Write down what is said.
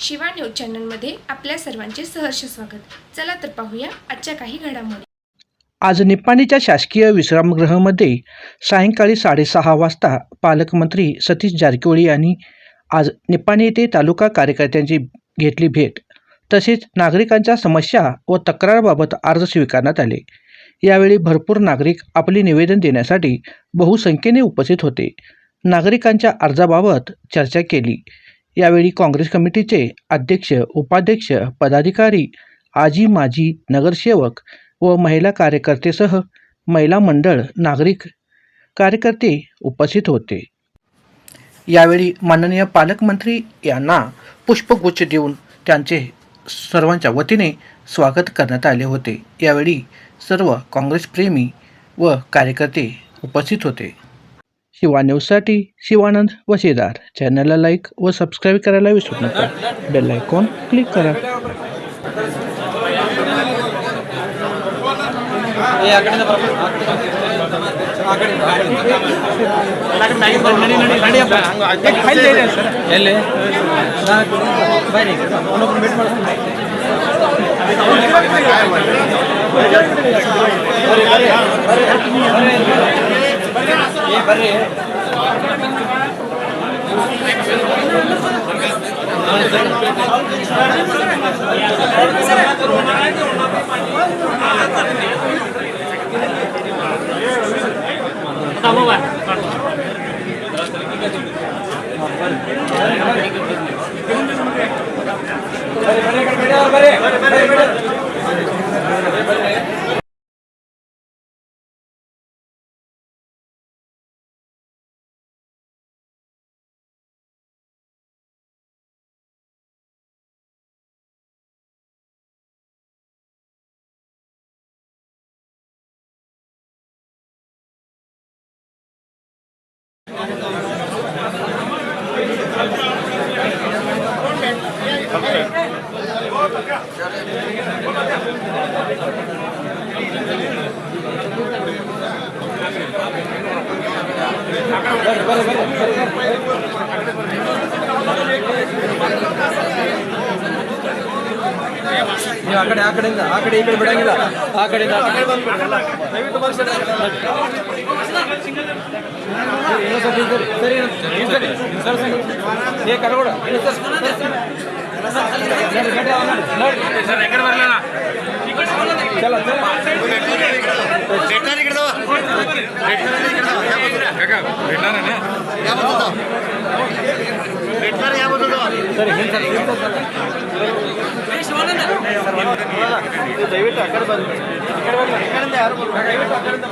Shiva news चॅनलमध्ये आपल्या सर्वांचे सहर्ष स्वागत. चला तर पाहूया आजच्या काही घडामोडी. आज निप्पाणीच्या शासकीय विश्रामगृहामध्ये सायंकाळी साडेसहा वाजता पालकमंत्री सतीश जारकिहोळी यांनी आज निप्पाणी येथे तालुका कार्यकर्त्यांची घेतली भेट. तसेच नागरिकांच्या समस्या व तक्रारबाबत अर्ज स्वीकारण्यात आले. यावेळी भरपूर नागरिक आपले निवेदन देण्यासाठी बहुसंख्येने उपस्थित होते. नागरिकांच्या अर्जाबाबत चर्चा केली. यावेळी काँग्रेस कमिटीचे अध्यक्ष उपाध्यक्ष पदाधिकारी आजी माजी नगरसेवक व महिला कार्यकर्तेसह महिला मंडळ नागरिक कार्यकर्ते उपस्थित होते. यावेळी माननीय पालकमंत्री यांना पुष्पगुच्छ देऊन त्यांचे सर्वांच्या वतीने स्वागत करण्यात आले होते. यावेळी सर्व काँग्रेसप्रेमी व कार्यकर्ते उपस्थित होते. शिवा न्यूजसाठी शिवानंद वशीदार चॅनलला लाईक व सबस्क्राईब करायला विसरू नका बेल आयकॉन क्लिक करा ಎಲ್ಲಿ ಬನ್ನಿ ಬರ್ರಿ ನೀವು ಆ ಕಡೆ, ಆ ಕಡೆಯಿಂದ, ಆ ಕಡೆ ಈ ಕಡೆ ಬಿಡಂಗಿಲ್ಲ. ಆ ಕಡೆಯಿಂದ, ಆ ಕಡೆ ಬರ್ರಿ ಸರ್. ಕರಗೋಡ. ದಯವಿಟ್ಟು ಆ ಕಡೆ ಬಂದ ಯಾರು ದಯವಿಟ್ಟು ಆ ಕಡೆಯಿಂದ